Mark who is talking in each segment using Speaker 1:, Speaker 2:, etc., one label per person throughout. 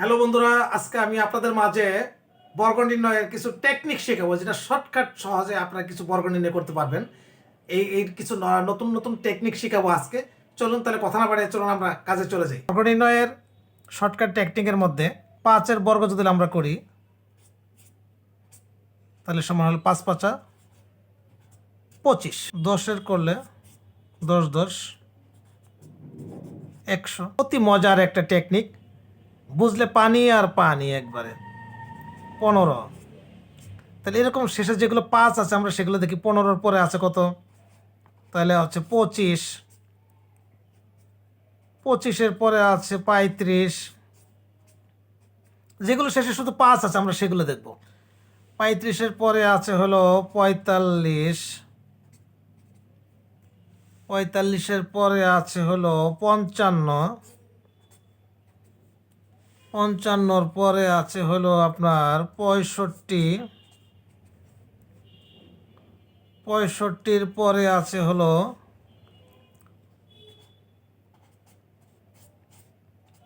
Speaker 1: Hello বন্ধুরা, আজকে আমি আপনাদের মাঝে বর্গ নির্ণয়ের কিছু টেকনিক শেখাবো, যেটা শর্টকাট সহজে আপনারা কিছু বর্গ নির্ণয় করতে পারবেন। এই এই কিছু নতুন নতুন টেকনিক শেখাবো আজকে। চলুন তাহলে কথা না বাড়িয়ে চলুন আমরা কাজে চলে যাই। বর্গ নির্ণয়ের শর্টকাট টেকনিকের মধ্যে পাঁচের বর্গ যদি আমরা করি, তাহলে সমান হলো পাঁচ পাঁচা পঁচিশ। দশের করলে দশ দশ, একশো। অতি মজার একটা টেকনিক বুঝলে পানি আর পানি একবারে। পনেরো। তাহলে এরকম শেষে যেগুলো পাঁচ আছে, আমরা সেগুলো দেখি পনেরোর পরে আছে কত? তাহলে হচ্ছে পঁচিশ। পঁচিশের পরে আছে পঁয়ত্রিশ। যেগুলো শেষে শুধু পাঁচ আছে, আমরা সেগুলো দেখব। পঁয়ত্রিশের পরে আছে হলো পঁয়তাল্লিশ। পঁয়তাল্লিশের পরে আছে হলো পঞ্চান্ন। পঞ্চান্নর পরে আছে হলো আপনার পঁয়ষট্টি। পঁয়ষট্টির পরে আছে হলো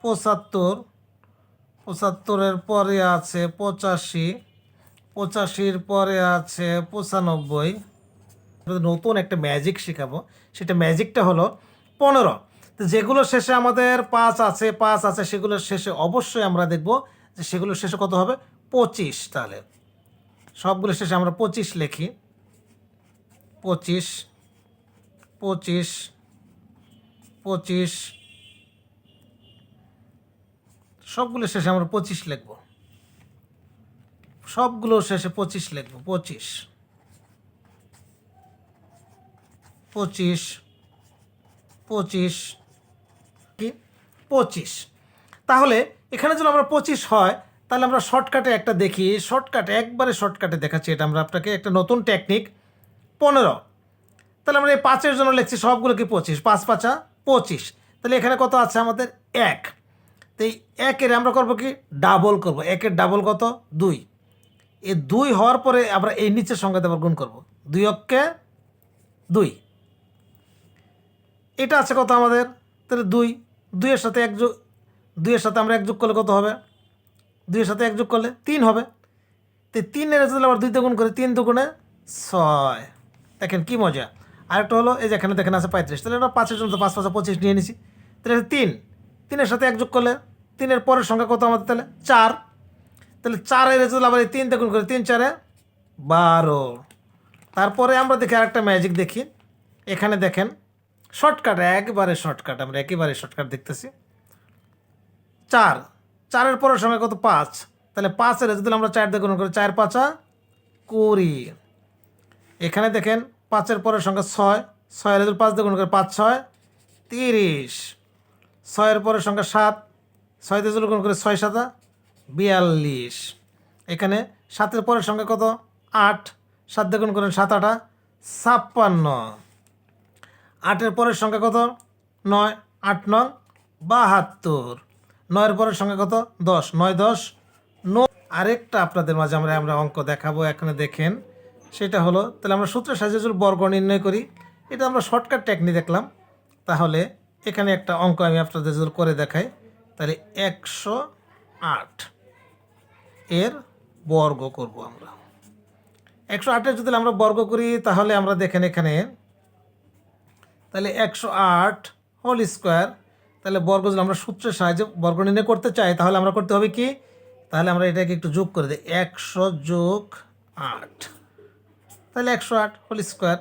Speaker 1: পঁচাত্তর। পঁচাত্তরের পরে আছে পঁচাশি। পঁচাশির পরে আছে পঁচানব্বই। নতুন একটা ম্যাজিক শেখাবো। সেটা ম্যাজিকটা হলো পনেরো। তো যেগুলো শেষে আমাদের পাঁচ আছে পাঁচ আছে সেগুলোর শেষে অবশ্যই আমরা দেখব যে সেগুলোর শেষে কত হবে? পঁচিশ তাহলে। সবগুলো শেষে আমরা পঁচিশ লিখি। পঁচিশ পঁচিশ পঁচিশ। সবগুলো শেষে আমরা পঁচিশ লিখব। সবগুলো শেষে পঁচিশ লিখব। পঁচিশ পঁচিশ পঁচিশ কি? পঁচিশ। তাহলে এখানে যদি আমরা পঁচিশ হয়, তাহলে আমরা শর্টকাটে একটা দেখি। শর্টকাটে একবারে শর্টকাটে দেখাচ্ছি এটা আমরা আপনাকে একটা নতুন টেকনিক পনেরো। তাহলে আমরা এই পাঁচের জন্য লিখছি সবগুলো কি পঁচিশ? পাঁচ পাঁচা, পঁচিশ। তাহলে এখানে কত আছে আমাদের? এক। তো এই একের আমরা করব কি? ডাবল করব। একের ডাবল কত? দুই। এই দুই হওয়ার পরে আমরা এই নিচের সংখ্যাতে আবার গুণ করব। দুই অক্ষে দুই। এটা আছে কত আমাদের? তাহলে দুই দুইয়ের সাথে এক যোগ দুইয়ের সাথে আমরা এক যোগ করলে কত হবে? দুইয়ের সাথে এক যোগ করলে তিন হবে। তো তিনের যদি আবার দুই গুণ করে, তিন দুগুণে ছয়। দেখেন কি মজা। আরেকটা হলো, এই যে এখানে দেখেন আছে পঁয়ত্রিশ। তাহলে আমরা পাঁচের জন্য পাঁচ পাঁচ পঁচিশ নিয়ে নিছি। তাহলে তিন। তিনের সাথে এক যোগ করলে তিনের পরের সংখ্যা কত আমাদের তাহলে? চার। তাহলে চারের যদি আবার এই তিন গুণ করে, তিন চারে বারো। তারপরে আমরা দেখি আরেকটা ম্যাজিক দেখি। এখানে দেখেন শর্টকাট, একবারে শর্টকাট, আমরা একেবারে শর্টকাট দেখতেছি। চার, চারের পরের সঙ্গে কত? পাঁচ। তাহলে পাঁচের যদি আমরা চার দিয়ে গুণ করি, চার পাঁচা কুড়ি। এখানে দেখেন, পাঁচের পরের সংখ্যা ছয়। ছয়ের যদি পাঁচ দিয়ে গুণ করি, পাঁচ, ছয়, তিরিশ। ছয়ের পরের সংখ্যা সাত। ছয় দিয়ে গুণ করি, ছয় সাতা, বিয়াল্লিশ। এখানে সাতের পরের সংখ্যা কত? আট। সাত দিয়ে গুণ করেন, সাত আটা, ছাপ্পান্ন। আটের পরের সংখ্যা কত? নয়, আট নং বাহাত্তর। নয়ের পরের সংখ্যা কত? দশ, নয়, দশ, ন। আরেকটা আপনাদের মাঝে আমরা আমরা অঙ্ক দেখাবো এখানে দেখেন। সেটা হলো, তাহলে আমরা সূত্রের সাহায্যে বর্গ নির্ণয় করি, এটা আমরা শর্টকাট টেকনিক দেখলাম। তাহলে এখানে একটা অঙ্ক আমি আপনাদের যদি করে দেখাই, তাহলে একশো আট এর বর্গ করব আমরা। একশো আটের যদি আমরা বর্গ করি, তাহলে আমরা দেখেন এখানে তাহলে একশো আট হোল স্কোয়ার, তাহলে বর্গ যদি আমরা সূত্রের সাহায্যে বর্গ নির্ণয় করতে চাই, তাহলে আমরা করতে হবে কি? তাহলে আমরা এটাকে একটু যোগ করে দিই, একশো যোগ আট। তাহলে একশো আট হোল স্কোয়ার,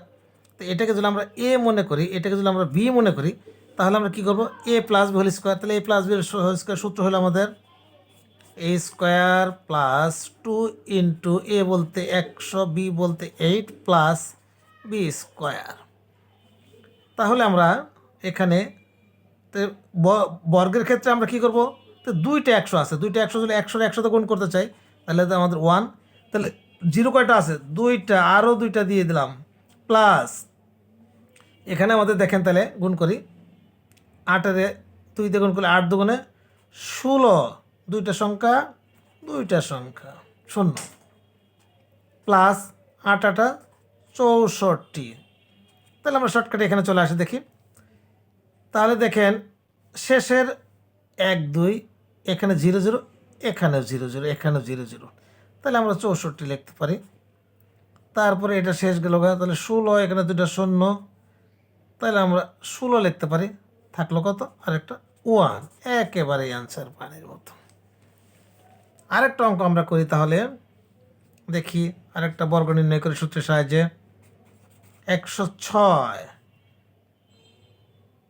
Speaker 1: তো এটাকে যদি আমরা এ মনে করি, এটাকে যদি আমরা বি মনে করি, তাহলে আমরা কী করব? A plus B whole square, তাহলে A plus B whole square সূত্র হলো আমাদের A square plus two into A বলতে একশো, বি বলতে এইট প্লাস বি স্কোয়ার। তাহলে আমরা এখানে বর্গের ক্ষেত্রে আমরা কি করব? তো দুইটা একশো আছে। দুইটা একশো যদি একশোর একশোতে গুণ করতে চাই, তাহলে তো আমাদের ওয়ান তাহলে জিরো কয়টা আছে? দুইটা আরও দুইটা দিয়ে দিলাম। প্লাস এখানে আমাদের দেখেন তাহলে গুণ করি। আটেরে দুই দিয়ে গুণ করলে আট দুগুণে ষোলো। দুইটা সংখ্যা দুইটা সংখ্যা, শূন্য। প্লাস আট আটা চৌষট্টি। তাহলে আমরা শর্টকাটে এখানে চলে আসি, দেখি। তাহলে দেখেন, শেষের এক, দুই, এখানে জিরো জিরো এখানেও জিরো জিরো এখানেও জিরো জিরো তাহলে আমরা চৌষট্টি লিখতে পারি। তারপরে এটা শেষ গেল তাহলে ষোলো, এখানে দুটো শূন্য। তাহলে আমরা ষোলো লিখতে পারি। থাকল কত? আরেকটা ওয়ান একেবারে অ্যান্সার পানির মতো। আরেকটা অঙ্ক আমরা করি তাহলে। দেখি, আরেকটা বর্গ নির্ণয় করি সূত্রের সাহায্যে। একশো ছয়।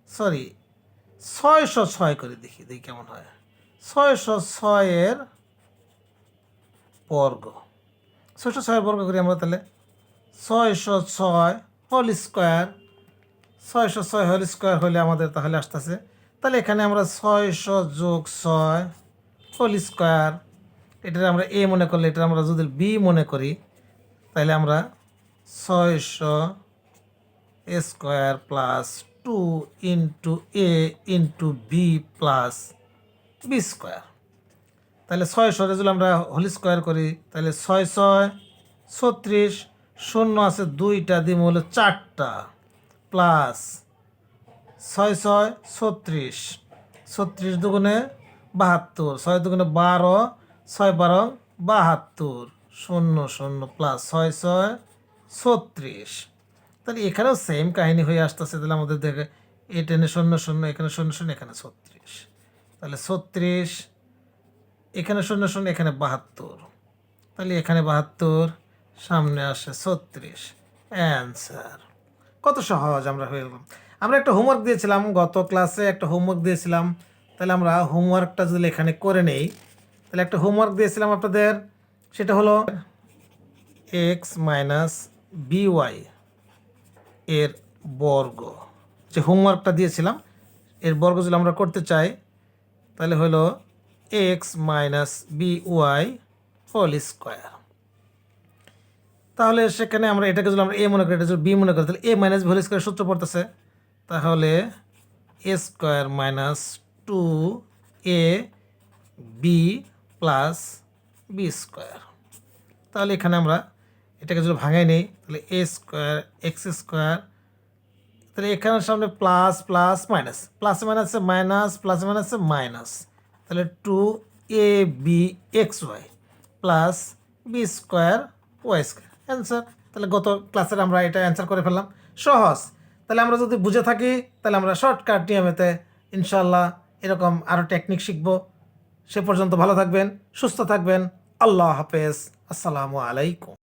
Speaker 1: সরি ছয়শো ছয় করে দেখি দেখি কেমন হয়। ছয়শো ছয়ের বর্গ। ছয়শো ছয়ের বর্গ করি আমরা তাহলে। ছয়শো ছয় হোল স্কোয়ার ছয়শো ছয় হোল স্কোয়ার হলে আমাদের তাহলে আসতেছে। তাহলে এখানে আমরা ছয়শো যোগ ছয় হোল স্কোয়ার এটা আমরা এ মনে করলে এটা আমরা যদি বি মনে করি, তাহলে আমরা ছয়শো square plus two into A into B plus B square. তাহলে ছয় ছয়শো যদি আমরা হোল স্কোয়ার করি, তাহলে ছয় ছয় ছত্রিশ শূন্য আছে দুইটা দিম হলো চারটা প্লাস ছয় ছয় ছত্রিশ। ছত্রিশ দুগুণে বাহাত্তর, ছয় দুগুণে বারো, ছয় বারো বাহাত্তর, শূন্য শূন্য প্লাস ছয় ছয় ছত্রিশ। তাহলে এখানেও সেম কাহিনী হয়ে আসতেছে, তাহলে আমাদের দেখে, এ টেনে শূন্য শূন্য, এখানে শূন্য শূন্য, এখানে ছত্রিশ। তাহলে ছত্রিশ, এখানে শূন্য শূন্য, এখানে বাহাত্তর। তাহলে এখানে বাহাত্তর, সামনে আসে ছত্রিশ। অ্যান্সার কত সহজ আমরা হয়ে গেলাম। আমরা একটা হোমওয়ার্ক দিয়েছিলাম, গত ক্লাসে একটা হোমওয়ার্ক দিয়েছিলাম। তাহলে আমরা হোমওয়ার্কটা যদি এখানে করে নেই, তাহলে একটা হোমওয়ার্ক দিয়েছিলাম আপনাদের, সেটা হলো এক্স মাইনাস বিওয়াই এর বর্গ। যে হোমওয়ার্কটা দিয়েছিলাম, এর বর্গ যদি আমরা করতে চাই, তাহলে হলো X minus B Y whole square তাহলে সেখানে আমরা এটাকে যদি আমরা এ মনে করি, এটা যদি বি মনে করি, তাহলে A minus V whole square সূত্র পড়তেছে। তাহলে A square minus two A B plus B square তাহলে এখানে আমরা এটাকে যদি ভাঙাই নেই তাহলে এ স্কোয়ার এক্স স্কোয়ার তাহলে এখানের সামনে প্লাস প্লাস মাইনাস প্লাস মাইনাসে মাইনাস প্লাস মাইনাসে মাইনাস তাহলে two A B X Y plus B square Y square answer তাহলে গত ক্লাসের আমরা এটা অ্যান্সার করে ফেললাম, সহজ, তাহলে আমরা যদি বুঝে থাকি, তাহলে আমরা শর্টকাট নিয়মেতে ইনশাল্লাহ এরকম আরও টেকনিক শিখব, সে পর্যন্ত ভালো থাকবেন, সুস্থ থাকবেন, আল্লাহ হাফেজ, আসসালামু আলাইকুম।